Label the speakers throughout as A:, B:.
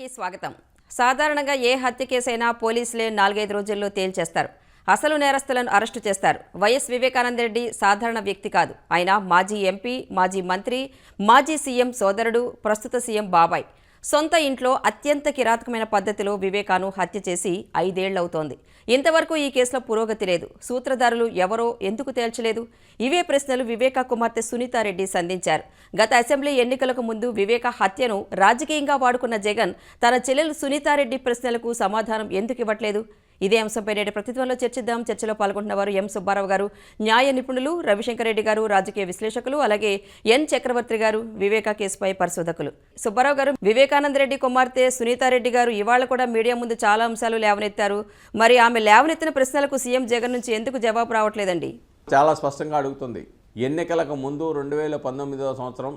A: కి స్వాగతం. సాధారణంగా ఏ హత్య కేసైనా పోలీసులే నాలుగైదు రోజుల్లో తేల్చేస్తారు. అసలు నేరస్తులను అరెస్టు చేస్తారు. వైఎస్ వివేకానంద రెడ్డి సాధారణ వ్యక్తి కాదు. ఆయన మాజీ ఎంపీ మాజీ మంత్రి మాజీ సీఎం సోదరుడు ప్రస్తుత సీఎం బాబాయ్. సొంత ఇంట్లో అత్యంత కిరాతకమైన పద్ధతిలో వివేకాను హత్య చేసి ఐదేళ్ళవుతోంది. ఇంతవరకు ఈ కేసులో పురోగతి లేదు. సూత్రధారులు ఎవరో ఎందుకు తేల్చలేదు? ఇవే ప్రశ్నలు వివేక కుమార్తె సునీతారెడ్డి సంధించారు. గత అసెంబ్లీ ఎన్నికలకు ముందు వివేక హత్యను రాజకీయంగా వాడుకున్న జగన్ తన చెల్లెలు సునీతారెడ్డి ప్రశ్నలకు సమాధానం ఎందుకు ఇవ్వట్లేదు? ఇదే అంశంపై నేటి ప్రతిత్వంలో చర్చిద్దాం. చర్చలో పాల్గొంటున్న వారు ఎం సుబ్బారావు గారు న్యాయ నిపుణులు రవిశంకర్ రెడ్డి గారు రాజకీయ విశ్లేషకులు అలాగే ఎన్ చక్రవర్తి గారు వివేక కేసుపై పరిశోధకులు. సుబ్బారావు గారు వివేకానంద రెడ్డి కుమార్తె సునీతారెడ్డి గారు ఇవాళ కూడా మీడియా ముందు చాలా అంశాలు లేవనెత్తారు. మరి ఆమె లేవనెత్తిన ప్రశ్నలకు సీఎం జగన్ నుంచి ఎందుకు జవాబు రావట్లేదండి?
B: చాలా స్పష్టంగా అడుగుతుంది. ఎన్నికలకు ముందు రెండు వేల పంతొమ్మిదవ సంవత్సరం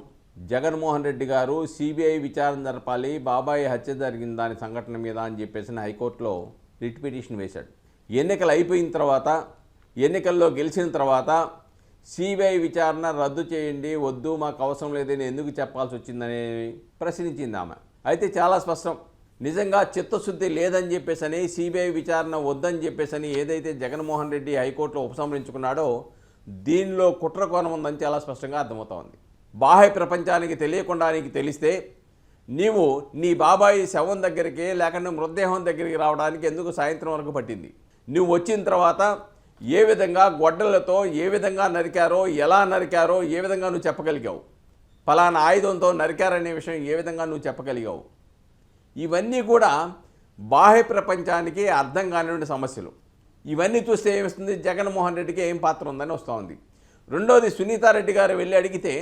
B: జగన్మోహన్ రెడ్డి గారు సిబిఐ విచారణ జరపాలి బాబాయ్ హత్య జరిగిన దాని సంఘటన మీద అని చెప్పేసి హైకోర్టులో రిట్ పిటిషన్ వేశాడు. ఎన్నికలు అయిపోయిన తర్వాత ఎన్నికల్లో గెలిచిన తర్వాత సిబిఐ విచారణ రద్దు చేయండి వద్దు మాకు అవసరం లేదని ఎందుకు చెప్పాల్సి వచ్చిందని ప్రశ్నించింది ఆమె. అయితే చాలా స్పష్టం. నిజంగా చిత్తశుద్ధి లేదని చెప్పేసని సిబిఐ విచారణ వద్దని చెప్పేసని ఏదైతే జగన్మోహన్ రెడ్డి హైకోర్టులో ఉపసంహరించుకున్నాడో దీనిలో కుట్ర కోణం ఉందని చాలా స్పష్టంగా అర్థమవుతోంది బాహ్య ప్రపంచానికి తెలియకుండా నీకు తెలిస్తే నీవు నీ బాబాయి శవం దగ్గరికి లేకుంటే మృతదేహం దగ్గరికి రావడానికి ఎందుకు సాయంత్రం వరకు పట్టింది? నువ్వు వచ్చిన తర్వాత ఏ విధంగా గొడ్డలతో ఏ విధంగా నరికారో ఎలా నరికారో ఏ విధంగా నువ్వు చెప్పగలిగావు? ఫలానా ఆయుధంతో నరికారనే విషయం ఏ విధంగా నువ్వు చెప్పగలిగావు? ఇవన్నీ కూడా బాహ్య ప్రపంచానికి అర్థం కానిటువంటి సమస్యలు. ఇవన్నీ చూస్తే ఏమిస్తుంది జగన్మోహన్ రెడ్డికి ఏం పాత్ర ఉందని వస్తూ ఉంది. రెండోది సునీతారెడ్డి గారు వెళ్ళి అడిగితే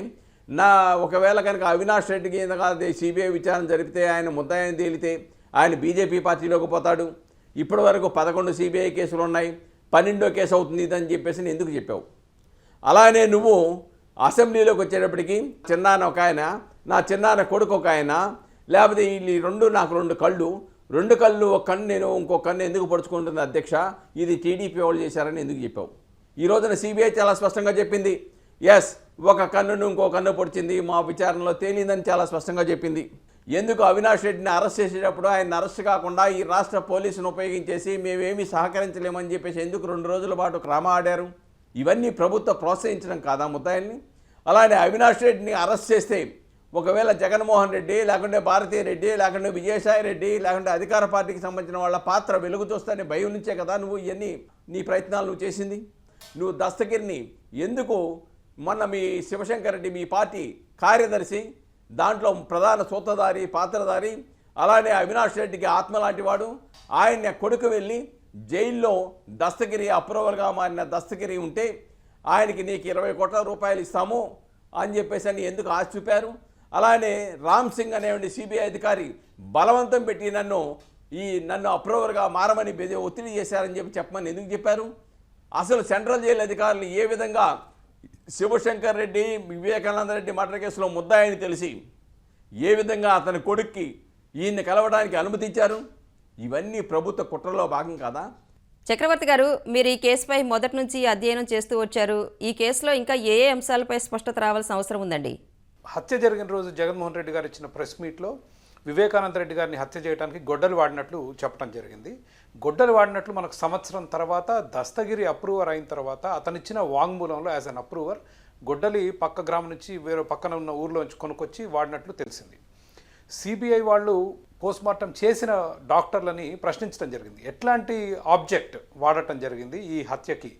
B: నా ఒకవేళ కనుక అవినాష్ రెడ్డికి ఎందుకంటే సిబిఐ విచారణ జరిపితే ఆయన ముద్దాయని తేలితే ఆయన బీజేపీ పార్టీలోకి పోతాడు. ఇప్పటి వరకు పదకొండు సిబిఐ కేసులు ఉన్నాయి పన్నెండో కేసు అవుతుంది ఇదని చెప్పేసి నేను ఎందుకు చెప్పావు? అలానే నువ్వు అసెంబ్లీలోకి వచ్చేటప్పటికి చిన్నాన్న ఒక ఆయన నా చిన్నాన్న కొడుకు ఒక ఆయన లేకపోతే ఈ రెండు నాకు రెండు కళ్ళు రెండు కళ్ళు ఒక కన్ను నేను ఇంకో కన్ను ఎందుకు పడుచుకుంటుంది అధ్యక్ష? ఇది టీడీపీ వాళ్ళు చేశారని ఎందుకు చెప్పావు? ఈ రోజున సిబిఐ చాలా స్పష్టంగా చెప్పింది. ఎస్ ఒక కన్నును ఇంకో కన్ను పొడిచింది మా విచారణలో తేలిందని చాలా స్పష్టంగా చెప్పింది. ఎందుకు అవినాష్ రెడ్డిని అరెస్ట్ చేసేటప్పుడు ఆయన అరెస్ట్ కాకుండా ఈ రాష్ట్ర పోలీసును ఉపయోగించేసి మేమేమీ సహకరించలేమని చెప్పేసి ఎందుకు రెండు రోజుల పాటు క్రమ ఆడారు? ఇవన్నీ ప్రభుత్వం ప్రోత్సహించడం కాదా ముద్దాయిల్ని? అలానే అవినాష్ రెడ్డిని అరెస్ట్ చేస్తే ఒకవేళ జగన్మోహన్ రెడ్డి లేకుంటే భారతీయ రెడ్డి లేకుంటే విజయసాయి రెడ్డి లేకుంటే అధికార పార్టీకి సంబంధించిన వాళ్ళ పాత్ర వెలుగు చూస్తానే భయం నుంచే కదా నువ్వు ఇవన్నీ నీ ప్రయత్నాలు నువ్వు చేసింది? నువ్వు దస్తగిరిని ఎందుకు మొన్న మీ శివశంకర్ రెడ్డి మీ పార్టీ కార్యదర్శి దాంట్లో ప్రధాన సూత్రధారి పాత్రధారి అలానే అవినాష్ రెడ్డికి ఆత్మ లాంటి వాడు. ఆయన కొడుకు వెళ్ళి జైల్లో దస్తగిరి అప్రూవల్గా మారిన దస్తగిరి ఉంటే ఆయనకి నీకు ఇరవై కోట్ల రూపాయలు ఇస్తాము అని చెప్పేసి అని ఎందుకు ఆశ చూపారు? అలానే రామ్ సింగ్ అనేవంటి సిబిఐ అధికారి బలవంతం పెట్టి నన్ను ఈ నన్ను అప్రూవర్గా మారమని ఒత్తిడి చేశారని చెప్పి చెప్పమని ఎందుకు చెప్పారు? అసలు సెంట్రల్ జైలు అధికారులు ఏ విధంగా శివశంకర్ రెడ్డి వివేకానంద రెడ్డి మర్డర్ కేసులో ముద్దాయని తెలిసి ఏ విధంగా అతని కొడుక్కి ఈయన్ని కలవడానికి అనుమతించారు? ఇవన్నీ ప్రభుత్వ కుట్రలో భాగం కాదా?
A: చక్రవర్తి గారు మీరు ఈ కేసుపై మొదటి నుంచి అధ్యయనం చేస్తూ వచ్చారు. ఈ కేసులో ఇంకా ఏ ఏ అంశాలపై స్పష్టత రావాల్సిన అవసరం ఉందండి?
C: హత్య జరిగిన రోజు జగన్మోహన్ రెడ్డి గారు ఇచ్చిన ప్రెస్ మీట్లో వివేకానంద రెడ్డి గారిని హత్య చేయడానికి గొడ్డలు వాడినట్లు చెప్పడం జరిగింది. గొడ్డలు వాడినట్లు మనకు సంవత్సరం తర్వాత దస్తగిరి అప్రూవర్ అయిన తర్వాత అతనిచ్చిన వాంగ్మూలంలో యాజ్ అన్ అప్రూవర్ గొడ్డలి పక్క గ్రామం నుంచి వేరే పక్కన ఉన్న ఊర్లోంచి కొనుక్కొచ్చి వాడినట్లు తెలిసింది. సిబిఐ వాళ్ళు పోస్ట్మార్టం చేసిన డాక్టర్లని ప్రశ్నించడం జరిగింది. ఎట్లాంటి ఆబ్జెక్ట్ వాడటం జరిగింది ఈ హత్యకి?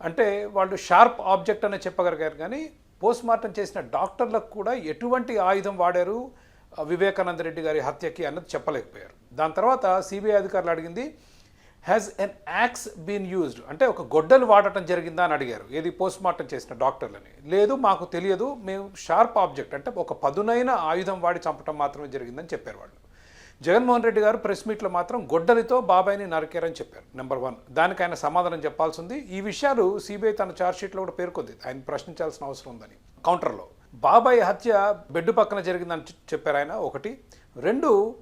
C: అంటే వాళ్ళు షార్ప్ ఆబ్జెక్ట్ అనే చెప్పగలిగారు కానీ పోస్ట్మార్టం చేసిన డాక్టర్లకు కూడా ఎటువంటి ఆయుధం వాడారు? వివేకానంద రెడ్డి గారి హత్యకి అన్నది చెప్పలేకపోయారు. దాని తర్వాత సిబిఐ అధికారులు అడిగింది has an axe been used అంటే ఒక గొడ్డలు వాడటం జరిగిందా అని అడిగారు. ఏది పోస్ట్ మార్టం చేసిన డాక్టర్లని. లేదు మాకు తెలియదు మేము షార్ప్ ఆబ్జెక్ట్. అంటే ఒక పదునైన ఆయుధం వాడి చంపటం మాత్రమే జరిగిందని చెప్పారు వాళ్ళు. జగన్మోహన్ రెడ్డి గారు ప్రెస్ మీట్లో మాత్రం గొడ్డలితో బాబాయిని నరికారని చెప్పారు. Number one. దానికి ఆయన సమాధానం చెప్పాల్సి ఉంది. ఈ విషయాలు సిబిఐ తన ఛార్జ్షీట్లో కూడా పేర్కొంది. ఆయన ప్రశ్నించాల్సిన అవసరం ఉందని. కౌంటర్లో. బాబాయ్ హత్య బెడ్ పక్కన జరిగిందని చెప్పారు ఆయన ఒకటి. రెండు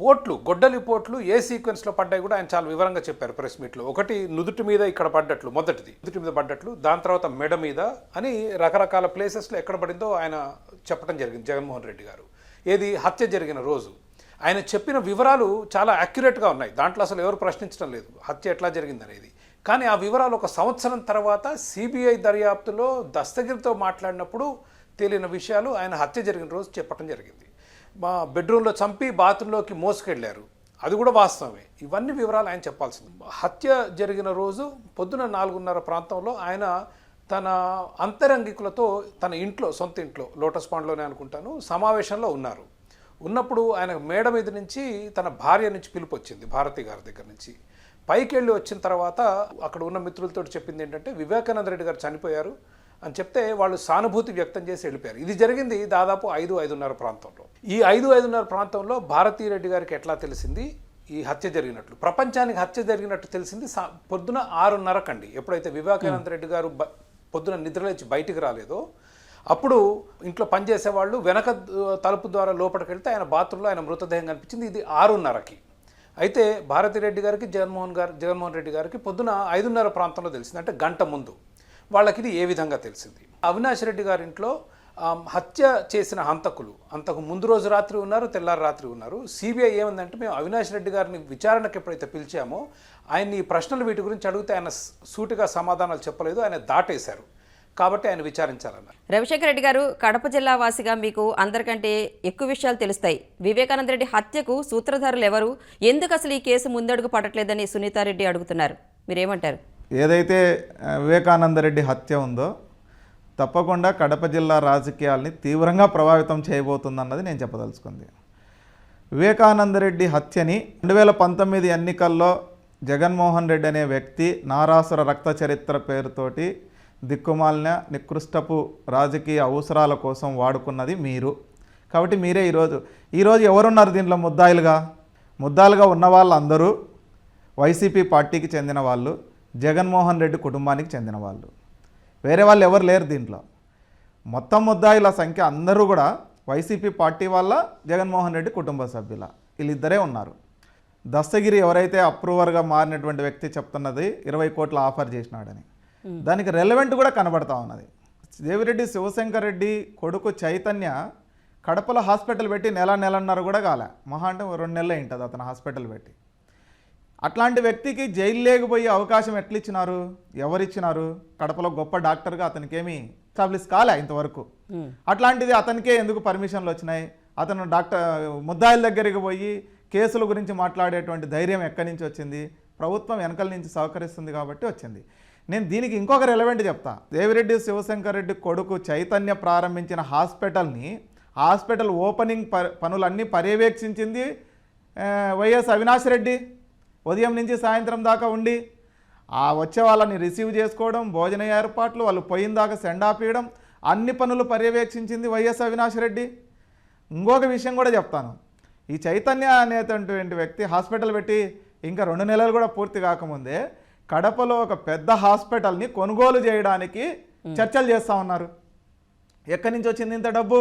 C: పోట్లు గొడ్డలి పోట్లు ఏ సీక్వెన్స్లో పడ్డాయి కూడా ఆయన చాలా వివరంగా చెప్పారు ప్రెస్ మీట్లో. ఒకటి నుదుటి మీద ఇక్కడ పడ్డట్లు మొదటిది. నుదుటి మీద పడ్డట్లు దాని తర్వాత మెడ మీద అని రకరకాల ప్లేసెస్లో ఎక్కడ పడిందో ఆయన చెప్పడం జరిగింది జగన్మోహన్ రెడ్డి గారు. ఏది హత్య జరిగిన రోజు. ఆయన చెప్పిన వివరాలు చాలా యాక్యురేట్గా ఉన్నాయి. దాంట్లో అసలు ఎవరు ప్రశ్నించడం లేదు. హత్య ఎట్లా జరిగిందనేది. కానీ ఆ వివరాలు ఒక సంవత్సరం తర్వాత సిబిఐ దర్యాప్తులో దస్తగిరితో మాట్లాడినప్పుడు తేలిన విషయాలు ఆయన హత్య జరిగిన రోజు చెప్పడం జరిగింది. మా బెడ్రూమ్లో చంపి బాత్రూంలోకి మోసుకెళ్ళారు అది కూడా వాస్తవమే. ఇవన్నీ వివరాలు ఆయన చెప్పాల్సింది. హత్య జరిగిన రోజు పొద్దున నాలుగున్నర ప్రాంతంలో ఆయన తన అంతరంగికులతో తన ఇంట్లో సొంత ఇంట్లో లోటస్ పాండ్లోనే అనుకుంటాను సమావేశంలో ఉన్నారు. ఉన్నప్పుడు ఆయన మేడ మీద నుంచి తన భార్య నుంచి పిలుపు వచ్చింది భారతి గారి దగ్గర నుంచి. పైకి వెళ్ళి వచ్చిన తర్వాత అక్కడ ఉన్న మిత్రులతో చెప్పింది ఏంటంటే వివేకానంద రెడ్డి గారు చనిపోయారు. అని చెప్తే వాళ్ళు సానుభూతి వ్యక్తం చేసి వెళ్ళిపోయారు. ఇది జరిగింది దాదాపు ఐదు ఐదున్నర ప్రాంతంలో. ఈ ఐదు ఐదున్నర ప్రాంతంలో భారతీ రెడ్డి గారికి ఎట్లా తెలిసింది? ఈ హత్య జరిగినట్లు. ప్రపంచానికి హత్య జరిగినట్టు తెలిసింది సా- పొద్దున ఆరున్నరకండి. ఎప్పుడైతే వివేకానంద రెడ్డి గారు బ- పొద్దున నిద్రలేచి బయటికి రాలేదో అప్పుడు ఇంట్లో పనిచేసే వాళ్ళు వెనక తలుపు ద్వారా లోపలికి వెళ్తే ఆయన బాత్రూంలో ఆయన మృతదేహం కనిపించింది. ఇది ఆరున్నరకి. అయితే భారతిరెడ్డి గారికి జగన్మోహన్ గారు జగన్మోహన్ రెడ్డి గారికి పొద్దున ఐదున్నర ప్రాంతంలో తెలిసింది. అంటే గంట ముందు. వాళ్ళకి ఇది ఏ విధంగా తెలిసింది? అవినాష్ రెడ్డి గారి ఇంట్లో హత్య చేసిన హంతకులు అంతకు ముందు రోజు రాత్రి ఉన్నారు తెల్లారి రాత్రి ఉన్నారు. సిబిఐ ఏమందంటే మేము అవినాష్ రెడ్డి గారిని విచారణకు ఎప్పుడైతే పిలిచామో ఆయన్ని ఈ ప్రశ్నలు వీటి గురించి అడిగితే ఆయన సూటిగా సమాధానాలు చెప్పలేదు ఆయన దాటేశారు. కాబట్టి ఆయన విచారించాలన్నారు.
A: రవిశంకర్ రెడ్డి గారు కడప జిల్లా వాసిగా మీకు అందరికంటే ఎక్కువ విషయాలు తెలుస్తాయి. వివేకానంద రెడ్డి హత్యకు సూత్రధారులు ఎవరు? ఎందుకు అసలు ఈ కేసు ముందడుగు పడట్లేదని సునీతారెడ్డి అడుగుతున్నారు. మీరేమంటారు?
D: ఏదైతే వివేకానందరెడ్డి హత్య ఉందో తప్పకుండా కడప జిల్లా రాజకీయాల్ని తీవ్రంగా ప్రభావితం చేయబోతుందన్నది నేను చెప్పదలుచుకుంది. వివేకానందరెడ్డి హత్యని రెండు వేల పంతొమ్మిది ఎన్నికల్లో జగన్మోహన్ రెడ్డి అనే వ్యక్తి నారాసుర రక్త చరిత్ర పేరుతోటి దిక్కుమాలిన నికృష్టపు రాజకీయ అవసరాల కోసం వాడుకున్నది మీరు. కాబట్టి మీరే ఈరోజు ఈరోజు ఎవరున్నారు దీంట్లో ముద్దాయిలుగా? ముద్దాయిలుగా ఉన్న వాళ్ళందరూ వైసీపీ పార్టీకి చెందిన వాళ్ళు. జగన్మోహన్ రెడ్డి కుటుంబానికి చెందిన వాళ్ళు. వేరే వాళ్ళు ఎవరు లేరు దీంట్లో. మొత్తం ముద్దాయిల సంఖ్య అందరూ కూడా వైసీపీ పార్టీ వల్ల జగన్మోహన్ రెడ్డి కుటుంబ సభ్యుల. వీళ్ళిద్దరే ఉన్నారు. దస్తగిరి ఎవరైతే అప్రూవర్గా మారినటువంటి వ్యక్తి చెప్తున్నది ఇరవై కోట్ల ఆఫర్ చేసినాడని. దానికి రెలవెంట్ కూడా కనబడతా ఉన్నది. దేవిరెడ్డి శివశంకర్ రెడ్డి కొడుకు చైతన్య కడపలో హాస్పిటల్ పెట్టి నెల నెలన్నర కూడా కాలే. మహా అంటే రెండు నెలలు ఉంటుంది అతను హాస్పిటల్ పెట్టి. అట్లాంటి వ్యక్తికి జైలు లేకపోయే అవకాశం ఎట్లిచ్చినారు? ఎవరిచ్చినారు? కడపలో గొప్ప డాక్టర్గా అతనికి ఏమి ఎస్టాబ్లిష్ కాలే ఇంతవరకు. అట్లాంటిది అతనికే ఎందుకు పర్మిషన్లు వచ్చినాయి? అతను డాక్టర్ ముద్దాయిల దగ్గరికి పోయి కేసుల గురించి మాట్లాడేటువంటి ధైర్యం ఎక్కడి నుంచి వచ్చింది? ప్రభుత్వం వెనకల నుంచి సహకరిస్తుంది కాబట్టి వచ్చింది. నేను దీనికి ఇంకొక రెలవెంట్ చెప్తా. దేవిరెడ్డి శివశంకర్ రెడ్డి కొడుకు చైతన్య ప్రారంభించిన హాస్పిటల్ని హాస్పిటల్ ఓపెనింగ్ ప- పనులన్నీ పర్యవేక్షించింది వైఎస్ అవినాష్ రెడ్డి. ఉదయం నుంచి సాయంత్రం దాకా ఉండి ఆ వచ్చే వాళ్ళని రిసీవ్ చేసుకోవడం భోజన ఏర్పాట్లు వాళ్ళు పోయిన దాకా సెండ్ ఆపేయడం అన్ని పనులు పర్యవేక్షించింది వైఎస్ అవినాష్ రెడ్డి. ఇంకొక విషయం కూడా చెప్తాను. ఈ చైతన్య అనేటువంటి వ్యక్తి హాస్పిటల్ పెట్టి ఇంకా రెండు నెలలు కూడా పూర్తి కాకముందే కడపలో ఒక పెద్ద హాస్పిటల్ని కొనుగోలు చేయడానికి చర్చలు చేస్తూ ఉన్నారు. ఎక్కడి నుంచి వచ్చింది ఇంత డబ్బు?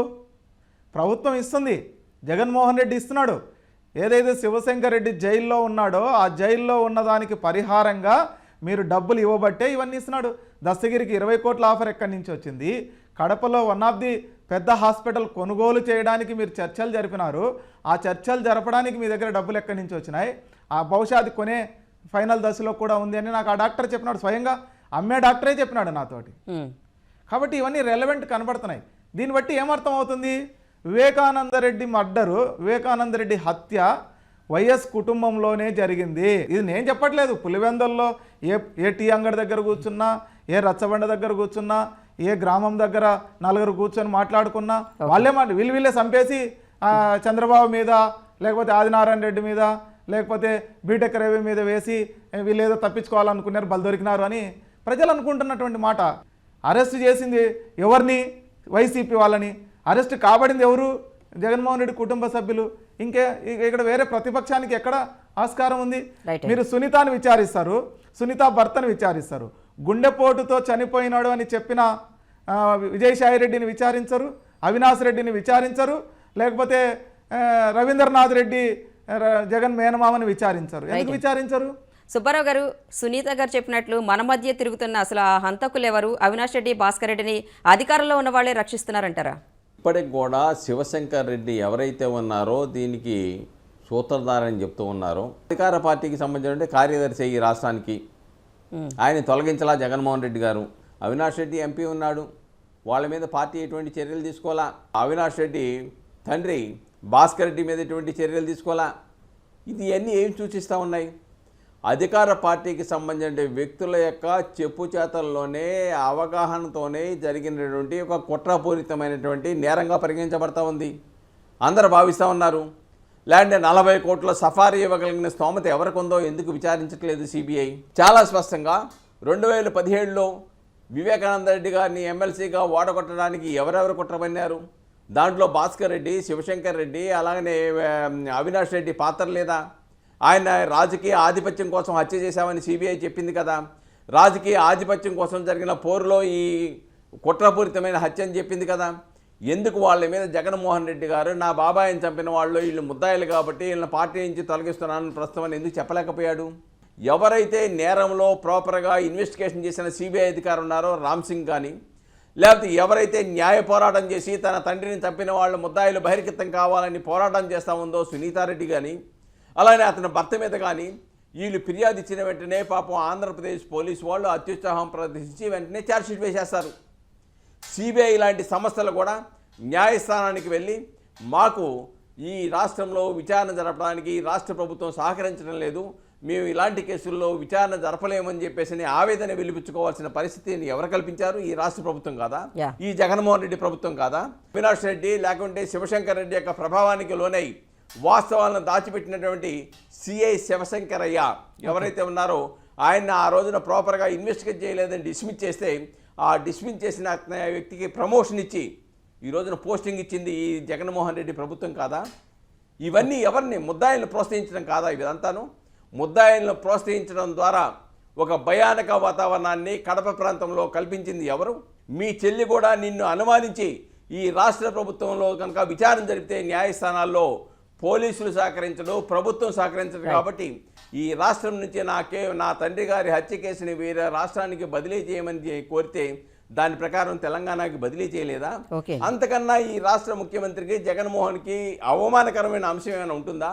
D: ప్రభుత్వం ఇస్తుంది. జగన్మోహన్ రెడ్డి ఇస్తున్నాడు. ఏదైతే శివశంకర్ రెడ్డి జైల్లో ఉన్నాడో ఆ జైల్లో ఉన్నదానికి పరిహారంగా మీరు డబ్బులు ఇవ్వబట్టే ఇవన్నీ ఇస్తున్నాడు. దస్తగిరికి ఇరవై కోట్ల ఆఫర్ ఎక్కడి నుంచి వచ్చింది? కడపలో వన్ ఆఫ్ ది పెద్ద హాస్పిటల్ కొనుగోలు చేయడానికి మీరు చర్చలు జరిపినారు. ఆ చర్చలు జరపడానికి మీ దగ్గర డబ్బులు ఎక్కడి నుంచి వచ్చినాయి? ఆ బహుశా అది కొనే ఫైనల్ దశలో కూడా ఉంది అని నాకు ఆ డాక్టర్ చెప్పినాడు స్వయంగా. అమ్మే డాక్టరే చెప్పినాడు నాతోటి. కాబట్టి ఇవన్నీ రెలవెంట్ కనబడుతున్నాయి. దీన్ని బట్టి ఏమర్థం అవుతుంది? వివేకానంద రెడ్డి మర్డరు వివేకానంద రెడ్డి హత్య వైఎస్ కుటుంబంలోనే జరిగింది. ఇది నేను చెప్పట్లేదు. పులివెందల్లో ఏ ఏ టీ అంగడి దగ్గర కూర్చున్నా ఏ రచ్చబండ దగ్గర కూర్చున్నా ఏ గ్రామం దగ్గర నలుగురు కూర్చొని మాట్లాడుకున్నా వాళ్ళే మాట వీళ్ళు వీళ్ళే చంపేసి చంద్రబాబు మీద లేకపోతే ఆదినారాయణ రెడ్డి మీద లేకపోతే బీటెక్ రవి మీద వేసి "ఏ, వీళ్ళు ఏదో తప్పించుకోవాలనుకున్నారు బలు దొరికినారు అని ప్రజలు అనుకుంటున్నటువంటి మాట. అరెస్ట్ చేసింది ఎవరిని? వైసీపీ వాళ్ళని. అరెస్ట్ కాబడింది ఎవరు? జగన్మోహన్ రెడ్డి కుటుంబ సభ్యులు. ఇంకే ఇక- ఇక్కడ వేరే ప్రతిపక్షానికి ఎక్కడ ఆస్కారం ఉంది. మీరు సునీతాని విచారిస్తారు. సునీత భర్తను విచారిస్తారు. గుండెపోటుతో చనిపోయినాడు అని చెప్పిన విజయసాయి రెడ్డిని విచారించరు. అవినాష్ రెడ్డిని విచారించరు. లేకపోతే రవీంద్రనాథ్ రెడ్డి జగన్ మేనమామని విచారించరు. ఎందుకు విచారించరు?
A: సుబ్బారావు గారు సునీత గారు చెప్పినట్లు మన మధ్య తిరుగుతున్న అసలు ఆ హంతకులు ఎవరు? అవినాష్ రెడ్డి భాస్కర్ రెడ్డిని అధికారంలో ఉన్న వాళ్ళే రక్షిస్తున్నారంటారా?
B: ఇప్పటికి కూడా శివశంకర్ రెడ్డి ఎవరైతే ఉన్నారో దీనికి సూత్రధారని చెప్తూ ఉన్నారు. అధికార పార్టీకి సంబంధించిన కార్యదర్శి ఈ రాష్ట్రానికి. ఆయన తొలగించలా జగన్మోహన్ రెడ్డి గారు. అవినాష్ రెడ్డి ఎంపీ ఉన్నాడు. వాళ్ళ మీద పార్టీ ఎటువంటి చర్యలు తీసుకోవాలా? అవినాష్ రెడ్డి తండ్రి భాస్కర్ రెడ్డి మీద ఎటువంటి చర్యలు తీసుకోవాలా? ఇది అన్నీ ఏం సూచిస్తూ ఉన్నాయి? అధికార పార్టీకి సంబంధించిన వ్యక్తుల యొక్క చెప్పు చేతల్లోనే అవగాహనతోనే జరిగినటువంటి ఒక కుట్రపూరితమైనటువంటి నేరంగా పరిగణించబడతా ఉంది. అందరు భావిస్తూ ఉన్నారు. లేదంటే నలభై కోట్ల సఫారీ ఇవ్వగలిగిన స్తోమత ఎవరికి ఉందో ఎందుకు విచారించట్లేదు సిబిఐ? చాలా స్పష్టంగా రెండు వేల పదిహేడులో వివేకానంద రెడ్డి గారిని ఎమ్మెల్సీగా ఓడగొట్టడానికి ఎవరెవరు కుట్రపన్నారు దాంట్లో భాస్కర్ రెడ్డి శివశంకర్ రెడ్డి అలాగనే అవినాష్ రెడ్డి పాత్ర లేదా? ఆయన రాజకీయ ఆధిపత్యం కోసం హత్య చేశామని సిబిఐ చెప్పింది కదా. రాజకీయ ఆధిపత్యం కోసం జరిగిన పోరులో ఈ కుట్రపూరితమైన హత్య అని చెప్పింది కదా. ఎందుకు వాళ్ళ మీద జగన్మోహన్ రెడ్డి గారు నా బాబాయిని చంపిన వాళ్ళు వీళ్ళు ముద్దాయిలు కాబట్టి వీళ్ళని పార్టీ నుంచి తొలగిస్తున్నానని ప్రస్తుతం అని ఎందుకు చెప్పలేకపోయాడు? ఎవరైతే నేరంలో ప్రాపర్గా ఇన్వెస్టిగేషన్ చేసిన సిబిఐ అధికారి ఉన్నారో రామ్ సింగ్ కానీ లేకపోతే ఎవరైతే న్యాయ పోరాటం చేసి తన తండ్రిని చంపిన వాళ్ళు ముద్దాయిలు బహిర్గతం కావాలని పోరాటం చేస్తూ ఉందో సునీతారెడ్డి కానీ అలానే అతని భర్త మీద కానీ వీళ్ళు ఫిర్యాదు ఇచ్చిన వెంటనే పాపం ఆంధ్రప్రదేశ్ పోలీసు వాళ్ళు అత్యుత్సాహం ప్రదర్శించి వెంటనే ఛార్జ్షీట్ వేసేస్తారు. సిబిఐ లాంటి సంస్థలు కూడా న్యాయస్థానానికి వెళ్ళి మాకు ఈ రాష్ట్రంలో విచారణ జరపడానికి రాష్ట్ర ప్రభుత్వం సహకరించడం లేదు మేము ఇలాంటి కేసుల్లో విచారణ జరపలేమని చెప్పేసి ఆవేదన వెలిపించుకోవాల్సిన పరిస్థితిని ఎవరు కల్పించారు? ఈ రాష్ట్ర ప్రభుత్వం కాదా. ఈ జగన్మోహన్ రెడ్డి ప్రభుత్వం కాదా? అవినాష్ రెడ్డి లేకుంటే శివశంకర్ రెడ్డి యొక్క ప్రభావానికి లోనై వాస్తవాలను దాచిపెట్టినటువంటి సిఐ శివశంకరయ్య ఎవరైతే ఉన్నారో ఆయన ఆ రోజున ప్రాపర్గా ఇన్వెస్టిగేట్ చేయలేదని డిస్మిస్ చేస్తే ఆ డిస్మిస్ చేసిన వ్యక్తికి ప్రమోషన్ ఇచ్చి ఈ రోజున పోస్టింగ్ ఇచ్చింది ఈ జగన్మోహన్ రెడ్డి ప్రభుత్వం కాదా? ఇవన్నీ ఎవరిని? ముద్దాయిలను ప్రోత్సహించడం కాదా ఇదంతాను? ముద్దాయిలను ప్రోత్సహించడం ద్వారా ఒక భయానక వాతావరణాన్ని కడప ప్రాంతంలో కల్పించింది ఎవరు? మీ చెల్లి కూడా నిన్ను అనుమానించి ఈ రాష్ట్ర ప్రభుత్వంలో కనుక విచారణ జరిపితే న్యాయస్థానాల్లో పోలీసులు సహకరించడు ప్రభుత్వం సహకరించదు కాబట్టి ఈ రాష్ట్రం నుంచి నాకే నా తండ్రి గారి హత్య కేసుని వేరే రాష్ట్రానికి బదిలీ చేయమని కోరితే దాని ప్రకారం తెలంగాణకి బదిలీ చేయలేదా. అంతకన్నా ఈ రాష్ట్ర ముఖ్యమంత్రికి జగన్మోహన్కి అవమానకరమైన అంశం ఏమైనా ఉంటుందా?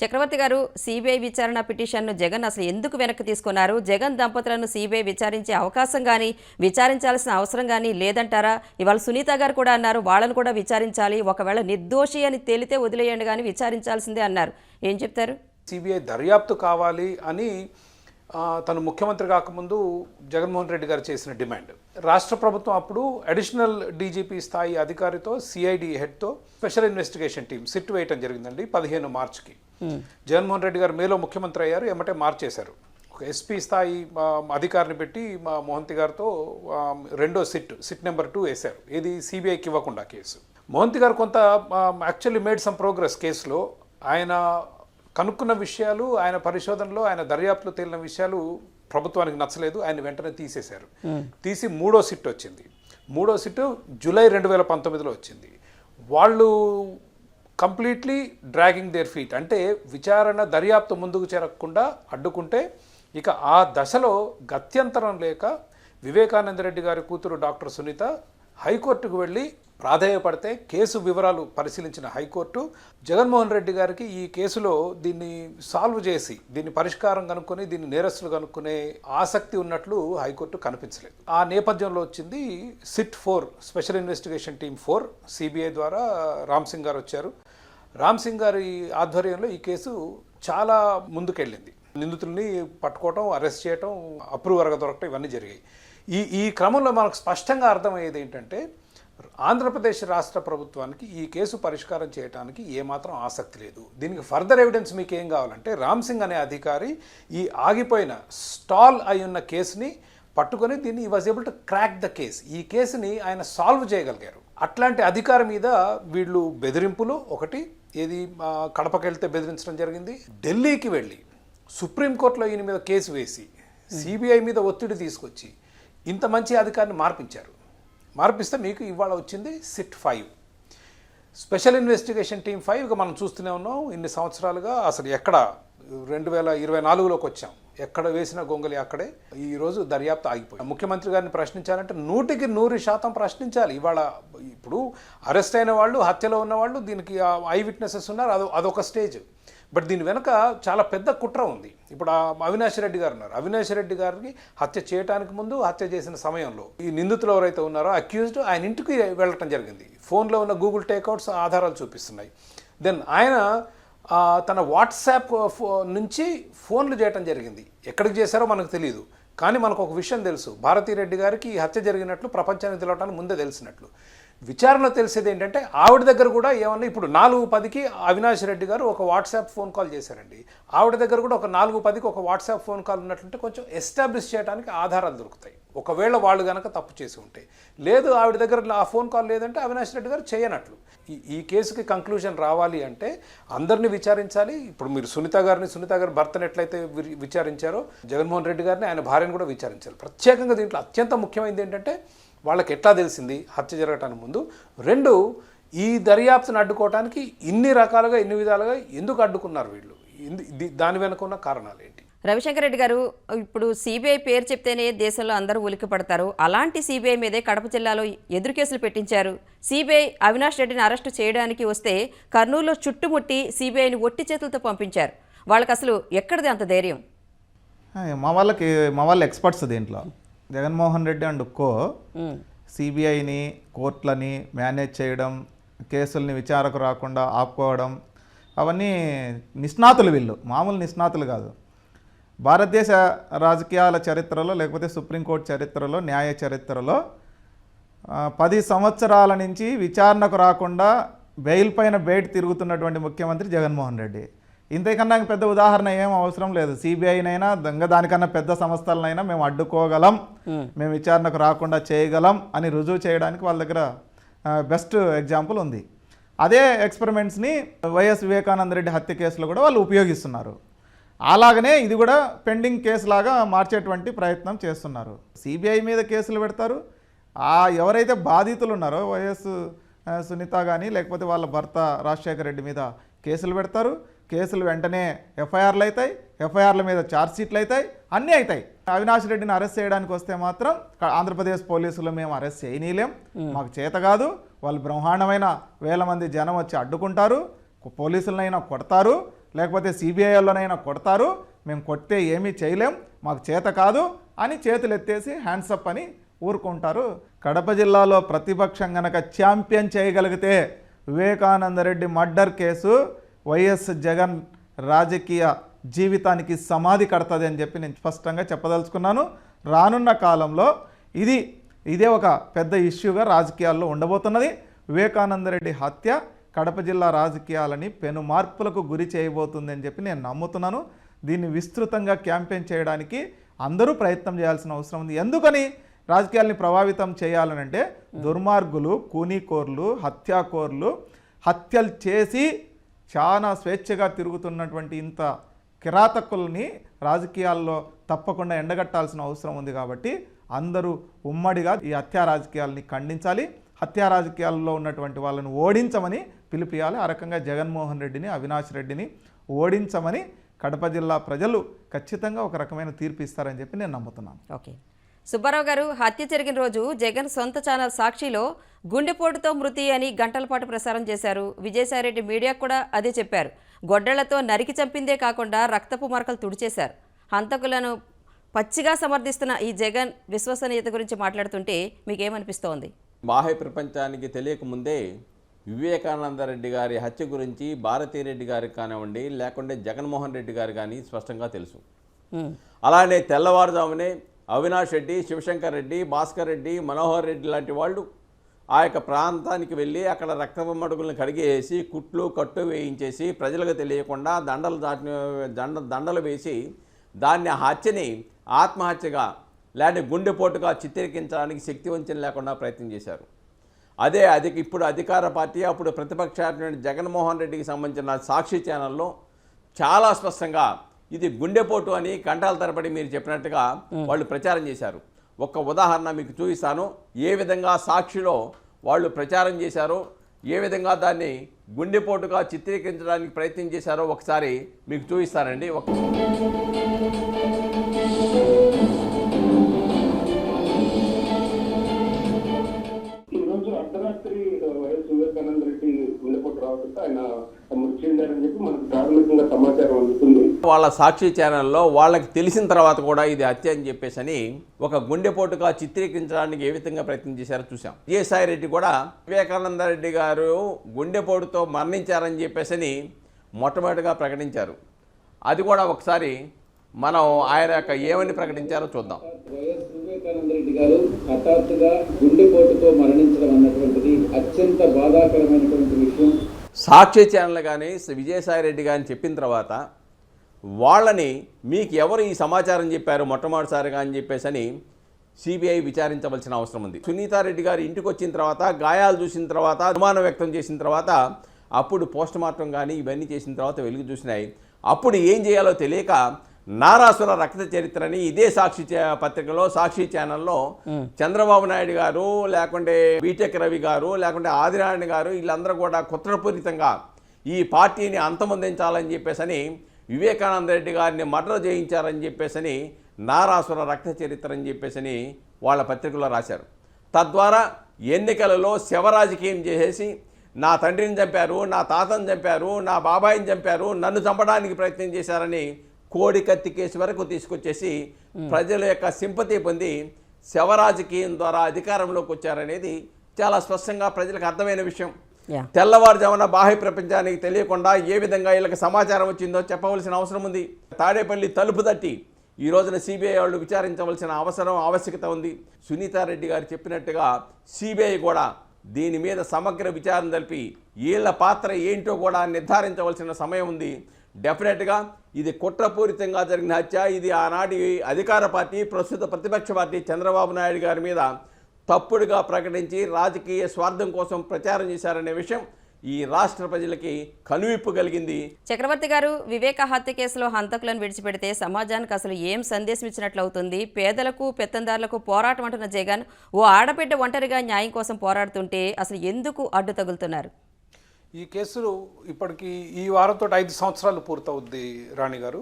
A: చక్రవర్తి గారు సిబిఐ విచారణ పిటిషన్ను జగన్ అసలు ఎందుకు వెనక్కి తీసుకున్నారు? జగన్ దంపతులను సిబిఐ విచారించే అవకాశం కానీ విచారించాల్సిన అవసరం కానీ లేదంటారా? ఇవాళ సునీత గారు కూడా అన్నారు వాళ్ళను కూడా విచారించాలి ఒకవేళ నిర్దోషి అని తేలితే వదిలేయండి కానీ విచారించాల్సిందే అన్నారు. ఏం చెప్తారు?
C: సిబిఐ దర్యాప్తు కావాలి అని తను ముఖ్యమంత్రి కాకముందు జగన్మోహన్ రెడ్డి గారు చేసిన డిమాండ్. రాష్ట్ర ప్రభుత్వం అప్పుడు అడిషనల్ డీజీపీ స్థాయి అధికారితో సిఐడి హెడ్తో స్పెషల్ ఇన్వెస్టిగేషన్ టీం సిట్ వేయటం జరిగిందండి పదిహేను మార్చికి. జగన్మోహన్ రెడ్డి గారు మేలో ముఖ్యమంత్రి అయ్యారు ఎమ్మటే మార్చేశారు. ఒక ఎస్పీ స్థాయి అధికారిని పెట్టి మా మోహంతి గారితో రెండో సిట్ సిట్ నెంబర్ టూ వేశారు. ఇది సిబిఐకి ఇవ్వకుండా కేసు. మోహంతి గారు కొంత యాక్చువల్లీ మేడ్ సమ్ ప్రోగ్రెస్ కేసులో. ఆయన కనుక్కున్న విషయాలు ఆయన పరిశోధనలో ఆయన దర్యాప్తులో తేలిన విషయాలు ప్రభుత్వానికి నచ్చలేదు ఆయన వెంటనే తీసేశారు. తీసి మూడో సిట్ వచ్చింది. మూడో సిట్ జూలై రెండు వేల పంతొమ్మిదిలో వచ్చింది. వాళ్ళు కంప్లీట్లీ డ్రాగింగ్ దేర్ ఫీట్. అంటే విచారణ దర్యాప్తు ముందుకు చేరకుండా అడ్డుకుంటే ఇక ఆ దశలో గత్యంతరం లేక వివేకానంద రెడ్డి గారి కూతురు డాక్టర్ సునీత హైకోర్టుకు వెళ్ళి ప్రాధేయపడితే కేసు వివరాలు పరిశీలించిన హైకోర్టు జగన్మోహన్ రెడ్డి గారికి ఈ కేసులో దీన్ని సాల్వ్ చేసి దీన్ని పరిష్కారం కనుక్కొని దీన్ని నేరస్తులు కనుక్కునే ఆసక్తి ఉన్నట్లు హైకోర్టు కనిపించలేదు. ఆ నేపథ్యంలో వచ్చింది SIT four special investigation team four CBI ద్వారా రామ్ సింగ్ గారు వచ్చారు. రామ్ సింగ్ గారి ఆధ్వర్యంలో ఈ కేసు చాలా ముందుకెళ్ళింది. నిందితుల్ని పట్టుకోవటం అరెస్ట్ చేయటం అప్రూవర్గా దొరకటం ఇవన్నీ జరిగాయి. ఈ ఈ క్రమంలో మనకు స్పష్టంగా అర్థమయ్యేది ఏంటంటే ఆంధ్రప్రదేశ్ రాష్ట్ర ప్రభుత్వానికి ఈ కేసు పరిష్కారం చేయడానికి ఏమాత్రం ఆసక్తి లేదు. దీనికి ఫర్దర్ ఎవిడెన్స్ మీకు ఏం కావాలంటే రామ్ సింగ్ అనే అధికారి ఈ ఆగిపోయిన స్టాల్ అయి ఉన్న కేసుని పట్టుకొని దీన్ని ఈ was able to crack the case ఈ కేసుని ఆయన సాల్వ్ చేయగలిగారు. అట్లాంటి అధికారి మీద వీళ్ళు బెదిరింపులు ఒకటి ఏది ఆ, కడపకి వెళ్తే బెదిరించడం జరిగింది. ఢిల్లీకి వెళ్ళి సుప్రీంకోర్టులో ఈయన మీద కేసు వేసి సిబిఐ మీద ఒత్తిడి తీసుకొచ్చి ఇంత మంచి అధికారిని మార్పించారు. మార్పిస్తే మీకు ఇవాళ వచ్చింది SIT five. Special investigation team five ఇక మనం చూస్తూనే ఉన్నాం. ఇన్ని సంవత్సరాలుగా అసలు ఎక్కడ? రెండు వేల ఇరవై నాలుగులోకి వచ్చాం. ఎక్కడ వేసిన గొంగలి అక్కడే ఈరోజు దర్యాప్తు ఆగిపోయింది. ముఖ్యమంత్రి గారిని ప్రశ్నించాలంటే నూటికి నూరు శాతం ప్రశ్నించాలి. ఇవాళ ఇప్పుడు అరెస్ట్ అయిన వాళ్ళు హత్యలో ఉన్న వాళ్ళు దీనికి ఐ విట్నెసెస్ ఉన్నారు. అదో అదొక స్టేజ్. బట్ దీని వెనక చాలా పెద్ద కుట్ర ఉంది. ఇప్పుడు ఆ అవినాష్ రెడ్డి గారు ఉన్నారు. అవినాష్ రెడ్డి గారికి హత్య చేయడానికి ముందు హత్య చేసిన సమయంలో ఈ నిందితులు ఎవరైతే ఉన్నారో అక్యూజ్డ్ ఆయన ఇంటికి వెళ్ళటం జరిగింది. ఫోన్లో ఉన్న గూగుల్ టేక్అవుట్స్ ఆధారాలు చూపిస్తున్నాయి. దెన్ ఆయన తన వాట్సాప్ నుంచి ఫోన్లు చేయటం జరిగింది. ఎక్కడికి చేశారో మనకు తెలియదు కానీ మనకు ఒక విషయం తెలుసు. భారతీ రెడ్డి గారికి ఈ హత్య జరిగినట్లు ప్రపంచానికి తెలవటానికి ముందే తెలిసినట్లు. విచారణ తెలిసేది ఏంటంటే ఆవిడ దగ్గర కూడా ఏమన్నా ఇప్పుడు నాలుగు పదికి అవినాష్ రెడ్డి గారు ఒక వాట్సాప్ ఫోన్ కాల్ చేశారండి. ఆవిడ దగ్గర కూడా ఒక నాలుగు పదికి ఒక వాట్సాప్ ఫోన్ కాల్ ఉన్నట్లుంటే కొంచెం ఎస్టాబ్లిష్ చేయడానికి ఆధారాలు దొరుకుతాయి. ఒకవేళ వాళ్ళు కనుక తప్పు చేసి ఉంటే. లేదు ఆవిడ దగ్గర ఆ ఫోన్ కాల్ లేదంటే అవినాష్ రెడ్డి గారు చేయనట్లు. ఈ ఈ కేసుకి కంక్లూజన్ రావాలి అంటే అందరిని విచారించాలి. ఇప్పుడు మీరు సునీత గారిని సునీత గారి భర్తను ఎట్లయితే వి- విచారించారో జగన్మోహన్ రెడ్డి గారిని ఆయన భార్యను కూడా విచారించాలి ప్రత్యేకంగా దీంట్లో అత్యంత ముఖ్యమైనది ఏంటంటే వాళ్ళకి ఎట్లా తెలిసింది హత్య జరగటానికి ముందు? రెండు ఈ దర్యాప్తును అడ్డుకోవటానికి ఇన్ని రకాలుగా ఇన్ని విధాలుగా ఎందుకు అడ్డుకున్నారు వీళ్ళు? దాని వెనుక ఉన్న కారణాలు ఏంటి?
A: రవిశంకర్ రెడ్డి గారు ఇప్పుడు సిబిఐ పేరు చెప్తేనే దేశంలో అందరూ ఉలిక్కి పడతారు. అలాంటి సిబిఐ మీదే కడప జిల్లాలో ఎదురు కేసులు పెట్టించారు. సిబిఐ అవినాష్ రెడ్డిని అరెస్టు చేయడానికి వస్తే కర్నూలులో చుట్టుముట్టి సిబిఐని ఒట్టి చేతులతో పంపించారు. వాళ్ళకి అసలు ఎక్కడిది అంత ధైర్యం?
D: మా వాళ్ళకి మా వాళ్ళు ఎక్స్పర్ట్స్ దీంట్లో. జగన్మోహన్ రెడ్డి అండ్ కో సిబిఐని కోర్టులని మేనేజ్ చేయడం కేసుల్ని విచారకు రాకుండా ఆపుకోవడం అవన్నీ నిష్ణాతులు వీళ్ళు. మామూలు నిష్ణాతులు కాదు. భారతదేశ రాజకీయాల చరిత్రలో లేకపోతే సుప్రీంకోర్టు చరిత్రలో న్యాయ చరిత్రలో పది సంవత్సరాల నుంచి విచారణకు రాకుండా బెయిల్ పైన బయట తిరుగుతున్నటువంటి ముఖ్యమంత్రి జగన్మోహన్ రెడ్డి. ఇంతకన్నా పెద్ద ఉదాహరణ ఏం అవసరం లేదు. సిబిఐనైనా ఇంకా దానికన్నా పెద్ద సంస్థలనైనా మేము అడ్డుకోగలం మేము. విచారణకు రాకుండా చేయగలం అని రుజువు చేయడానికి వాళ్ళ దగ్గర బెస్ట్ ఎగ్జాంపుల్ ఉంది. అదే ఎక్స్పెరిమెంట్స్ని వైఎస్ వివేకానంద రెడ్డి హత్య కేసులో కూడా వాళ్ళు ఉపయోగిస్తున్నారు. అలాగనే ఇది కూడా పెండింగ్ కేసు లాగా మార్చేటువంటి ప్రయత్నం చేస్తున్నారు. సిబిఐ మీద కేసులు పెడతారు. ఆ ఎవరైతే బాధితులు ఉన్నారో వైఎస్ సునీత కానీ లేకపోతే వాళ్ళ భర్త రాజశేఖర రెడ్డి మీద కేసులు పెడతారు. కేసులు వెంటనే ఎఫ్ఐఆర్లు అవుతాయి ఎఫ్ఐఆర్ల మీద ఛార్జ్ షీట్లు అవుతాయి అన్నీ అవుతాయి అవినాష్ రెడ్డిని అరెస్ట్ చేయడానికి వస్తే మాత్రం ఆంధ్రప్రదేశ్ పోలీసులు మేము అరెస్ట్ చేయనీలేం. మాకు చేత కాదు. వాళ్ళు బ్రహ్మాండమైన వేల మంది జనం వచ్చి అడ్డుకుంటారు. పోలీసులనైనా కొడతారు. లేకపోతే సిబిఐలోనైనా కొడతారు మేము కొడితే ఏమీ చేయలేం మాకు చేత కాదు అని చేతులు ఎత్తేసి హ్యాండ్సప్ అని ఊరుకుంటారు. కడప జిల్లాలో ప్రతిపక్షం గనక ఛాంపియన్ చేయగలిగితే Vivekananda Reddy murder case YS Jagan రాజకీయ జీవితానికి సమాధి కడతది అని చెప్పి నేను స్పష్టంగా చెప్పదలుచుకున్నాను. రానున్న కాలంలో ఇది ఇదే ఒక పెద్ద ఇష్యూగా రాజకీయాల్లో ఉండబోతున్నది. వివేకానంద రెడ్డి హత్య కడప జిల్లా రాజకీయాలని పెను మార్పులకు గురి చేయబోతుందని చెప్పి నేను నమ్ముతున్నాను. దీన్ని విస్తృతంగా క్యాంపెయిన్ చేయడానికి అందరూ ప్రయత్నం చేయాల్సిన అవసరం ఉంది. ఎందుకని? రాజకీయాల్ని ప్రభావితం చేయాలనంటే దుర్మార్గులు కూనీకోర్లు హత్యాకోర్లు హత్యలు చేసి చాలా స్వేచ్ఛగా తిరుగుతున్నటువంటి ఇంత కిరాతకుల్ని రాజకీయాల్లో తప్పకుండా ఎండగట్టాల్సిన అవసరం ఉంది కాబట్టి అందరూ ఉమ్మడిగా ఈ హత్యా రాజకీయాలని ఖండించాలి. హత్యా రాజకీయాల్లో ఉన్నటువంటి వాళ్ళని ఓడించమని పిలిపియాలి ఆ రకంగా జగన్మోహన్ రెడ్డిని అవినాష్ రెడ్డిని ఓడించమని కడప జిల్లా ప్రజలు ఖచ్చితంగా ఒక రకమైన తీర్పు ఇస్తారని చెప్పి నేను నమ్ముతున్నాను.
A: ఓకే. సుబ్బారావు గారు హత్య జరిగిన రోజు జగన్ సొంత ఛానల్ సాక్షిలో గుండెపోటుతో మృతి అని గంటల పాటు ప్రసారం చేశారు. విజయసాయిరెడ్డి మీడియాకు కూడా అదే చెప్పారు. గొడ్డళ్ళతో నరికి చంపిందే కాకుండా రక్తపు మరకలు తుడిచేశారు. హంతకులను పచ్చిగా సమర్థిస్తున్న ఈ జగన్ విశ్వసనీయత గురించి మాట్లాడుతుంటే మీకేమనిపిస్తోంది?
B: బాహ్య ప్రపంచానికి తెలియకముందే వివేకానంద రెడ్డి గారి హత్య గురించి భారతీరెడ్డి గారికి కానివ్వండి లేకుంటే జగన్మోహన్ రెడ్డి గారు కానీ స్పష్టంగా తెలుసు. అలానే తెల్లవారుజామునే అవినాష్ రెడ్డి శివశంకర్ రెడ్డి భాస్కర్ రెడ్డి మనోహర్ రెడ్డి లాంటి వాళ్ళు ఆ యొక్క ప్రాంతానికి వెళ్ళి అక్కడ రక్తపు మడుగులను కడిగేసి కుట్లు కట్టు వేయించేసి ప్రజలకు తెలియకుండా దండలు దాటిన దండ దండలు వేసి దాన్ని హత్యని ఆత్మహత్యగా లేదంటే గుండెపోటుగా చిత్రీకరించడానికి శక్తి వంచన లేకుండా ప్రయత్నం చేశారు. అదే అధిక ఇప్పుడు అధికార పార్టీ అప్పుడు ప్రతిపక్ష జగన్మోహన్ రెడ్డికి సంబంధించిన సాక్షి ఛానల్లో చాలా స్పష్టంగా ఇది గుండెపోటు అని కంటాల తరబడి మీరు చెప్పినట్టుగా వాళ్ళు ప్రచారం చేశారు. ఒక్క ఉదాహరణ మీకు చూపిస్తాను. ఏ విధంగా సాక్షిలో వాళ్ళు ప్రచారం చేశారో ఏ విధంగా దాన్ని గుండెపోటుగా చిత్రీకరించడానికి ప్రయత్నం చేశారో ఒకసారి మీకు చూపిస్తానండి. ఒక
E: వైఎస్ వివేకానంద రెడ్డి గుండెపోటు రావడంతో ఆయన మృతి చెందారని చెప్పి మనకు ప్రాథమికంగా సమాచారం
B: వాళ్ళ సాక్షి ఛానల్లో వాళ్ళకి తెలిసిన తర్వాత కూడా ఇది హత్య అని చెప్పేసి అని ఒక గుండెపోటుగా చిత్రీకరించడానికి ఏ విధంగా ప్రయత్నం చేశారో చూసాం విజయసాయి రెడ్డి కూడా వివేకానంద రెడ్డి గారు గుండెపోటుతో మరణించారని చెప్పేసి అని మొట్టమొదటిగా ప్రకటించారు. అది కూడా ఒకసారి మనం ఆయన యొక్క ఏమని ప్రకటించారో చూద్దాం.
F: వైఎస్ వివేకానంద రెడ్డి గారు హఠాత్తుగా గుండెపోటుతో మరణించడం అన్నటువంటిది అత్యంత బాధాకరమైనటువంటి విషయం.
B: సాక్షి ఛానల్ కానీ విజయసాయి రెడ్డి కానీ చెప్పిన తర్వాత వాళ్ళని మీకు ఎవరు ఈ సమాచారం చెప్పారు మొట్టమొదటిసారిగా అని చెప్పేసి అని సిబిఐ విచారించవలసిన అవసరం ఉంది. సునీతారెడ్డి గారు ఇంటికి వచ్చిన తర్వాత గాయాలు చూసిన తర్వాత అనుమానం వ్యక్తం చేసిన తర్వాత అప్పుడు పోస్ట్ మార్టం కానీ ఇవన్నీ చేసిన తర్వాత వెలుగు చూసినాయి. అప్పుడు ఏం చేయాలో తెలియక నారాసుర రక్త చరిత్రని ఇదే సాక్షి చే- పత్రికలో సాక్షి ఛానల్లో చంద్రబాబు నాయుడు గారు లేకుంటే బీటెక్ రవి గారు లేకుంటే ఆదినారాయణ గారు వీళ్ళందరూ కూడా కుట్రపూరితంగా ఈ పార్టీని అంతమొందించాలని చెప్పేసని వివేకానంద రెడ్డి గారిని మర్డర్ చేయించారని చెప్పేసని నారాసుర రక్త చరిత్ర అని చెప్పేసని వాళ్ళ పత్రికలో రాశారు. తద్వారా ఎన్నికలలో శవరాజకీయం చేసేసి నా తండ్రిని చంపారు నా తాతని చంపారు నా బాబాయిని చంపారు నన్ను చంపడానికి ప్రయత్నం చేశారని కోడి కత్తి కేసు వరకు తీసుకొచ్చేసి ప్రజల యొక్క సింపతి పొంది శవరాజకీయం ద్వారా అధికారంలోకి వచ్చారనేది చాలా స్పష్టంగా ప్రజలకు అర్థమైన విషయం. తెల్లవారుజామున బాహ్య ప్రపంచానికి తెలియకుండా ఏ విధంగా వీళ్ళకి సమాచారం వచ్చిందో చెప్పవలసిన అవసరం ఉంది. తాడేపల్లి తలుపు తట్టి ఈ రోజున సిబిఐ వాళ్ళు విచారించవలసిన అవసరం ఆవశ్యకత ఉంది. సునీతారెడ్డి గారు చెప్పినట్టుగా సిబిఐ కూడా దీని మీద సమగ్ర విచారణ జరిపి వీళ్ళ పాత్ర ఏంటో కూడా నిర్ధారించవలసిన సమయం ఉంది. డెఫినెట్గా ఇది కుట్రపూరితంగా జరిగిన హత్య. ఇది ఆనాటి అధికార పార్టీ ప్రస్తుత ప్రతిపక్ష పార్టీ చంద్రబాబు నాయుడు గారి మీద తప్పుడుగా ప్రకటించి రాజకీయ స్వార్థం కోసం ప్రచారం చేశారనే విషయం ఈ రాష్ట్ర ప్రజలకి కనువిప్పు కలిగింది.
A: చక్రవర్తి గారు వివేక హత్య కేసులో హంతకులను విడిచిపెడితే సమాజానికి అసలు ఏం సందేశం ఇచ్చినట్లు అవుతుంది? పేదలకు పెత్తందారులకు పోరాటం అంటున్న జగన్ ఓ ఆడబిడ్డ ఒంటరిగా న్యాయం కోసం పోరాడుతుంటే అసలు ఎందుకు అడ్డు తగులుతున్నారు?
C: ఈ కేసులు ఇప్పటికి ఈ వారంతో ఐదు సంవత్సరాలు పూర్తవుద్ది రాణి గారు.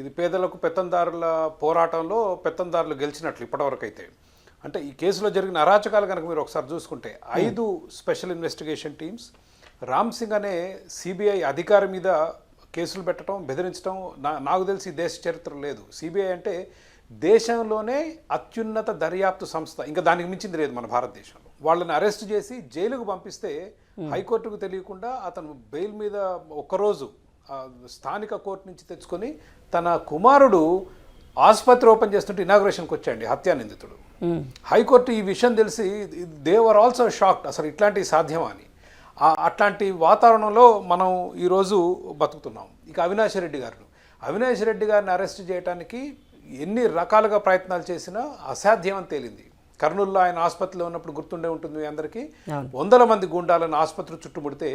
C: ఇది పేదలకు పెత్తందారుల పోరాటంలో పెత్తందారులు గెలిచినట్లు ఇప్పటివరకు అయితే అంటే ఈ కేసులో జరిగిన అరాచకాలు కనుక మీరు ఒకసారి చూసుకుంటే ఐదు special investigation teams Ram Singh అనే సిబిఐ అధికారి మీద కేసులు పెట్టడం బెదిరించడం నా నాకు తెలిసి దేశ చరిత్ర లేదు. సిబిఐ అంటే దేశంలోనే అత్యున్నత దర్యాప్తు సంస్థ. ఇంకా దానికి మించింది లేదు మన భారతదేశంలో. వాళ్ళని అరెస్ట్ చేసి జైలుకు పంపిస్తే హైకోర్టుకు తెలియకుండా అతను బెయిల్ మీద ఒక్కరోజు ఆ, స్థానిక కోర్టు నుంచి తెచ్చుకొని తన కుమారుడు ఆసుపత్రి ఓపెన్ చేస్తుంటే ఇనాగ్రేషన్కి వచ్చాయండి హత్యా నిందితుడు. హైకోర్టు ఈ విషయం తెలిసి దే వర్ ఆల్సో షాక్డ్ అసలు ఇట్లాంటివి సాధ్యమా అని. అట్లాంటి వాతావరణంలో మనం ఈరోజు బతుకుతున్నాం. ఇక అవినాష్ రెడ్డి గారు అవినాష్ రెడ్డి గారిని అరెస్ట్ చేయడానికి ఎన్ని రకాలుగా ప్రయత్నాలు చేసినా అసాధ్యం అని తేలింది. కర్నూలులో ఆయన ఆసుపత్రిలో ఉన్నప్పుడు గుర్తుండే ఉంటుంది మీ అందరికీ. వందల మంది గుండాలను ఆసుపత్రి చుట్టుముడితే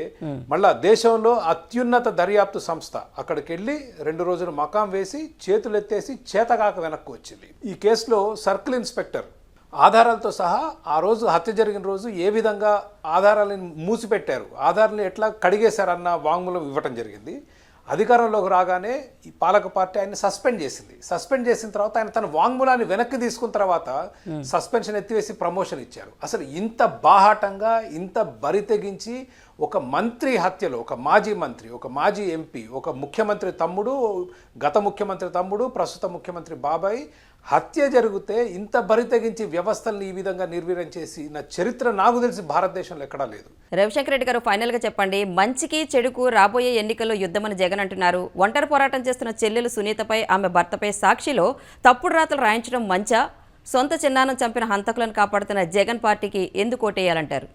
C: మళ్ళా దేశంలో అత్యున్నత దర్యాప్తు సంస్థ. అక్కడికి వెళ్ళి రెండు రోజులు మకాం వేసి చేతులు ఎత్తేసి చేతగాక వెనక్కి వచ్చింది. ఈ కేసులో సర్కిల్ ఇన్స్పెక్టర్ ఆధారాలతో సహా ఆ రోజు హత్య జరిగిన రోజు ఏ విధంగా ఆధారాలను మూసిపెట్టారు? ఆధారాలను ఎట్లా కడిగేశారన్న వాంగ్మూలం ఇవ్వటం జరిగింది. అధికారంలోకి రాగానే ఈ పాలక పార్టీ ఆయన సస్పెండ్ చేసింది. సస్పెండ్ చేసిన తర్వాత ఆయన తన వాంగ్మూలాన్ని వెనక్కి తీసుకున్న తర్వాత సస్పెన్షన్ ఎత్తివేసి ప్రమోషన్ ఇచ్చారు. అసలు ఇంత బాహాటంగా ఇంత బరి తెగించి ఒక మంత్రి హత్యలో ఒక మాజీ మంత్రి ఒక మాజీ ఎంపీ ఒక ముఖ్యమంత్రి తమ్ముడు గత ముఖ్యమంత్రి తమ్ముడు ప్రస్తుత ముఖ్యమంత్రి బాబాయ్ హత్య జరిగితే ఇంత బరి తెగించి వ్యవస్థల్ని ఈ విధంగా నిర్వీర్యం చేసి నా చరిత్ర నాకు తెలిసి భారతదేశంలో ఎక్కడా లేదు.
A: రవిశంకర్ రెడ్డి గారు ఫైనల్గా చెప్పండి మంచికి చెడుకు రాబోయే ఎన్నికల్లో యుద్ధమని జగన్ అంటున్నారు. ఒంటరి పోరాటం చేస్తున్న చెల్లెలు సునీతపై ఆమె భర్తపై సాక్షిలో తప్పుడు రాతలు రాయించడం మంచా? సొంత చిన్నానం చంపిన హంతకులను కాపాడుతున్న జగన్ పార్టీకి ఎందుకు ఓటేయాలంటారు?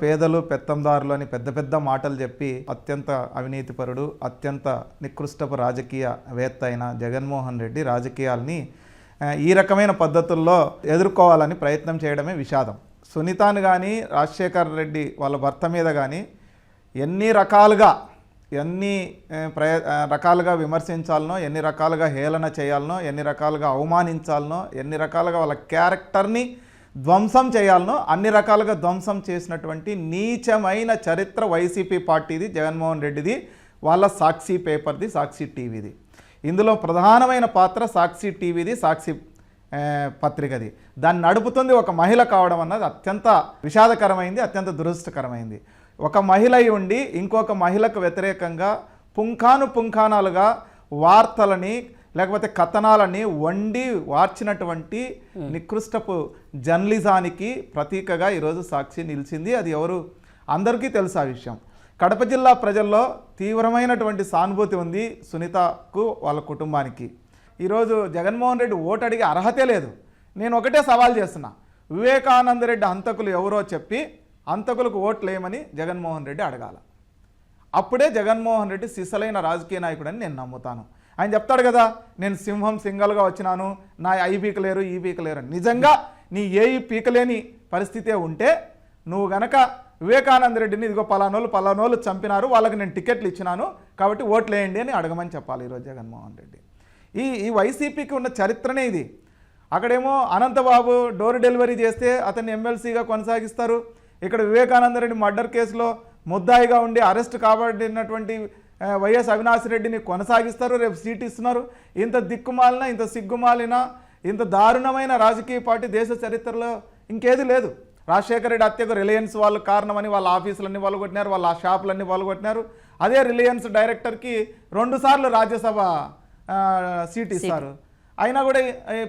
D: పేదలు పెత్తందారులు అని పెద్ద పెద్ద మాటలు చెప్పి అత్యంత అవినీతిపరుడు అత్యంత నికృష్టపు రాజకీయవేత్త అయిన జగన్మోహన్ రెడ్డి రాజకీయాల్ని ఈ రకమైన పద్ధతుల్లో ఎదుర్కోవాలని ప్రయత్నం చేయడమే విషాదం. సునీతాను కానీ రాజశేఖర్ రెడ్డి వాళ్ళ భర్త మీద కానీ ఎన్ని రకాలుగా ఎన్ని ప్రయ రకాలుగా విమర్శించాలనో ఎన్ని రకాలుగా హేళన చేయాలనో ఎన్ని రకాలుగా అవమానించాలనో ఎన్ని రకాలుగా వాళ్ళ క్యారెక్టర్ని ధ్వంసం చేయాలనో అన్ని రకాలుగా ధ్వంసం చేసినటువంటి నీచమైన చరిత్ర వైసీపీ పార్టీది జగన్మోహన్ రెడ్డిది వాళ్ళ సాక్షి పేపర్ది సాక్షి టీవీది. ఇందులో ప్రధానమైన పాత్ర సాక్షి టీవీది సాక్షి పత్రికది. దాన్ని నడుపుతుంది ఒక మహిళ కావడం అన్నది అత్యంత విషాదకరమైంది అత్యంత దురదృష్టకరమైంది. ఒక మహిళ ఉండి ఇంకొక మహిళకు వ్యతిరేకంగా పుంఖాను పుంఖానాలుగా వార్తలని లేకపోతే కథనాలని వండి వార్చినటువంటి నికృష్టపు జర్నలిజానికి ప్రతీకగా ఈరోజు సాక్షి నిలిచింది. అది ఎవరు? అందరికీ తెలుసు ఆ విషయం. కడప జిల్లా ప్రజల్లో తీవ్రమైనటువంటి సానుభూతి ఉంది సునీతకు వాళ్ళ కుటుంబానికి. ఈరోజు జగన్మోహన్ రెడ్డి ఓటు అడిగే అర్హతే లేదు. నేను ఒకటే సవాల్ చేస్తున్నా. వివేకానంద రెడ్డి హంతకులు ఎవరో చెప్పి హంతకులకు ఓట్లు లేమని జగన్మోహన్ రెడ్డి అడగాల. అప్పుడే జగన్మోహన్ రెడ్డి సిసలైన రాజకీయ నాయకుడని నేను నమ్ముతాను. ఆయన చెప్తాడు కదా నేను సింహం సింగల్గా వచ్చినాను నా ఐ పీకలేరు ఈ పీకలేరు లేరు. నిజంగా నీ ఏ పీకలేని పరిస్థితే ఉంటే నువ్వు గనక వివేకానంద రెడ్డిని ఇదిగో పలానోళ్ళు పలానోళ్ళు చంపినారు వాళ్ళకి నేను టికెట్లు ఇచ్చినాను కాబట్టి ఓట్లు వేయండి అని అడగమని చెప్పాలి ఈరోజు జగన్మోహన్ రెడ్డి. ఈ ఈ వైసీపీకి ఉన్న చరిత్రనే ఇది. అక్కడేమో అనంతబాబు డోర్ డెలివరీ చేస్తే అతన్ని ఎమ్మెల్సీగా కొనసాగిస్తారు. ఇక్కడ వివేకానంద రెడ్డి మర్డర్ కేసులో ముద్దాయిగా ఉండి అరెస్ట్ కాబడినటువంటి వైఎస్ అవినాష్ రెడ్డిని కొనసాగిస్తారు రేపు సీట్ ఇస్తున్నారు. ఇంత దిక్కుమాలిన ఇంత సిగ్గుమాలిన ఇంత దారుణమైన రాజకీయ పార్టీ దేశ చరిత్రలో ఇంకేది లేదు. రాజశేఖర రెడ్డి హత్యకు రిలయన్స్ వాళ్ళు కారణమని వాళ్ళ ఆఫీసులన్నీ కొట్టినారు వాళ్ళ షాపులన్నీ కొట్టినారు అదే రిలయన్స్ డైరెక్టర్కి రెండుసార్లు రాజ్యసభ సీట్ ఇస్తారు. అయినా కూడా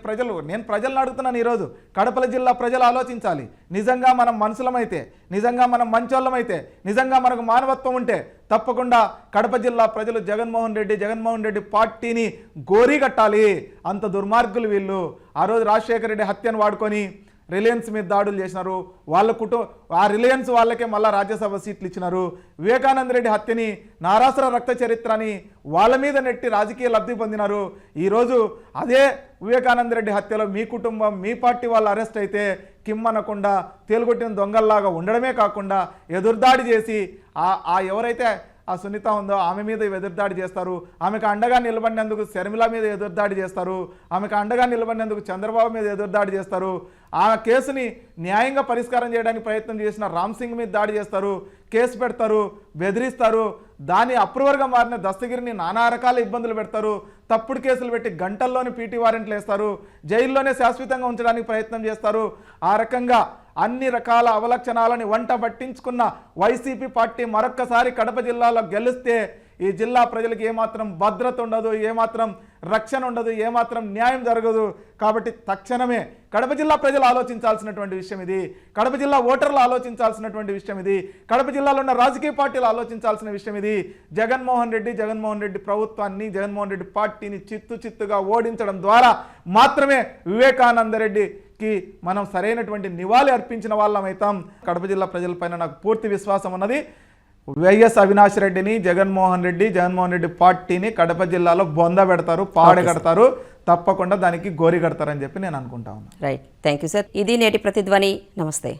D: ప్రజలు నేను ప్రజలను అడుగుతున్నాను ఈరోజు కడపల జిల్లా ప్రజలు ఆలోచించాలి. నిజంగా మనం మనుషులమైతే నిజంగా మనం మంచోళ్ళమైతే నిజంగా మనకు మానవత్వం ఉంటే తప్పకుండా కడప జిల్లా ప్రజలు జగన్మోహన్ రెడ్డి జగన్మోహన్ రెడ్డి పార్టీని గోరీ కట్టాలి. అంత దుర్మార్గులు వీళ్ళు. ఆ రోజు రాజశేఖర రెడ్డి హత్యను వాడుకొని రిలయన్స్ మీద దాడులు చేసినారు. వాళ్ళ కుటుంబ ఆ రిలయన్స్ వాళ్ళకే మళ్ళీ రాజ్యసభ సీట్లు ఇచ్చినారు. వివేకానంద రెడ్డి హత్యని నారాసుర రక్త చరిత్రని వాళ్ళ మీద నెట్టి రాజకీయ లబ్ధి పొందినారు. ఈరోజు అదే వివేకానంద రెడ్డి హత్యలో మీ కుటుంబం మీ పార్టీ వాళ్ళు అరెస్ట్ అయితే కిమ్మనకుండా తేలుగొట్టిన దొంగల్లాగా ఉండడమే కాకుండా ఎదురుదాడి చేసి ఆ ఆ ఎవరైతే ఆ సునీత ఉందో ఆమె మీద ఎదురుదాడి చేస్తారు. ఆమెకు అండగా నిలబడినందుకు శర్మిల మీద ఎదురుదాడి చేస్తారు. ఆమెకు అండగా నిలబడినందుకు చంద్రబాబు మీద ఎదురుదాడి చేస్తారు. ఆ కేసుని న్యాయంగా పరిష్కారం చేయడానికి ప్రయత్నం చేసిన రామ్ సింగ్ మీద దాడి చేస్తారు. కేసు పెడతారు బెదిరిస్తారు. దాని అప్రూవర్గా మారిన దస్తగిరిని నానా రకాల ఇబ్బందులు పెడతారు. తప్పుడు కేసులు పెట్టి గంటల్లోనే పీటీ వారెంట్లు వేస్తారు. జైల్లోనే శాశ్వతంగా ఉంచడానికి ప్రయత్నం చేస్తారు. ఆ రకంగా అన్ని రకాల అవలక్షణాలని వంట పట్టించుకున్న వైసీపీ పార్టీ మరొక్కసారి కడప జిల్లాలో గెలిస్తే ఈ జిల్లా ప్రజలకు ఏమాత్రం భద్రత ఉండదు ఏమాత్రం రక్షణ ఉండదు ఏమాత్రం న్యాయం జరగదు. కాబట్టి తక్షణమే కడప జిల్లా ప్రజలు ఆలోచించాల్సినటువంటి విషయం ఇది. కడప జిల్లా ఓటర్లు ఆలోచించాల్సినటువంటి విషయం ఇది. కడప జిల్లాలో ఉన్న రాజకీయ పార్టీలు ఆలోచించాల్సిన విషయం ఇది. జగన్మోహన్ రెడ్డి జగన్మోహన్ రెడ్డి ప్రభుత్వాన్ని జగన్మోహన్ రెడ్డి పార్టీని చిత్తు చిత్తుగా ఓడించడం ద్వారా మాత్రమే వివేకానంద రెడ్డికి మనం సరైనటువంటి నివాళి అర్పించిన వాళ్ళం అవుతాం. కడప జిల్లా ప్రజలపైన నాకు పూర్తి విశ్వాసం ఉన్నది. వైఎస్ అవినాష్ రెడ్డిని జగన్మోహన్ రెడ్డి జగన్మోహన్ రెడ్డి పార్టీని కడప జిల్లాలో బొంద పెడతారు పాడగడతారు తప్పకుండా దానికి గోరి కడతారని చెప్పి నేను అనుకుంటా ఉన్నాను
A: రైట్ థ్యాంక్ యూ సార్ ఇది నేటి ప్రతిధ్వని. నమస్తే.